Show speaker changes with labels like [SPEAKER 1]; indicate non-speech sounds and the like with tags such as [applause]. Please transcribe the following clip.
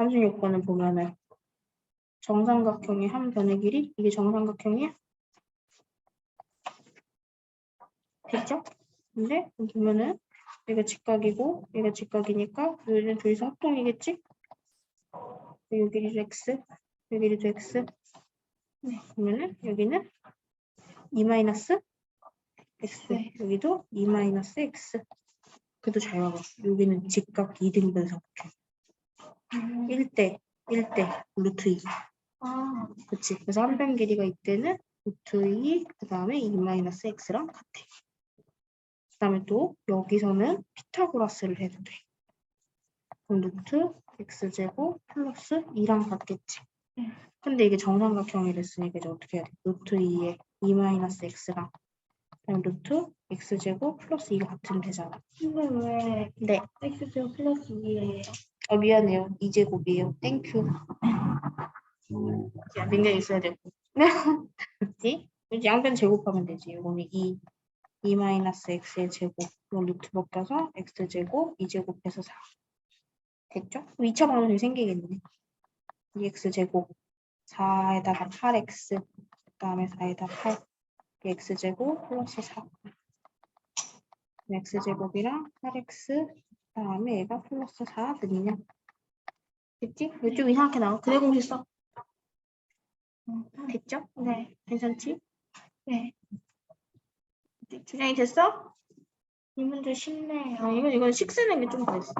[SPEAKER 1] 36번은 보면은 정삼각형의 한 변의 길이 이게 정삼각형이야? 됐죠? 근데 보면은 얘가 직각이고 얘가 직각이니까 얘는 둘이서 합동이겠지? 여기 길이도 x, 여기 길이도 x. 네, 그러면은 여기는 2 마이너스 x,
[SPEAKER 2] 네.
[SPEAKER 1] 여기도 2 마이너스 x. 그래도 잘 봐봐. 여기는 직각 2등분 삼각형.
[SPEAKER 2] 음.
[SPEAKER 1] 1대 1대 루트 2.
[SPEAKER 2] 아,
[SPEAKER 1] 그치? 그래서 한 변 길이가 이때는 루트 2, 그 다음에 2 마이너스 x랑 같아. 그 다음에 또 여기서는 피타고라스를 해도 돼. 그럼 루트 x제곱 플러스 2랑 같겠지.
[SPEAKER 2] 네.
[SPEAKER 1] 근데 이게 정삼각형이 됐으니까 이제 어떻게 해야 돼? 루트 2에 2 마이너스 x랑 루트 x제곱 플러스 2가 같으면 되잖아.
[SPEAKER 2] 근데 왜
[SPEAKER 1] 네.
[SPEAKER 2] x제곱 플러스 2예요?
[SPEAKER 1] 어, 미안해요. 2제곱이에요. 땡큐. 야, 능력 있어야 되고. 이제 [laughs] 양변 제곱하면 되지. 이거는 2, 2 마이너스 x의 제곱, 이거 루트 벗겨서 x제곱, 2제곱해서 4. 됐죠? 2차 방정식이 생기겠네. 2x제곱, 4에다가 8x, 그 다음에 4에다 8, x제곱 플러스 4. x제곱이랑 8x, 그 다음에 얘가 플러스 4 되느냐? 됐지? 좀 이상하게 나와. 그대 공식 써. 됐죠?
[SPEAKER 2] 네,
[SPEAKER 1] 괜찮지?
[SPEAKER 2] 네.
[SPEAKER 1] 주장이 됐어?
[SPEAKER 2] 이 문제 쉽네요.
[SPEAKER 1] 아, 이건, 이건 식 쓰는 게좀 그랬어.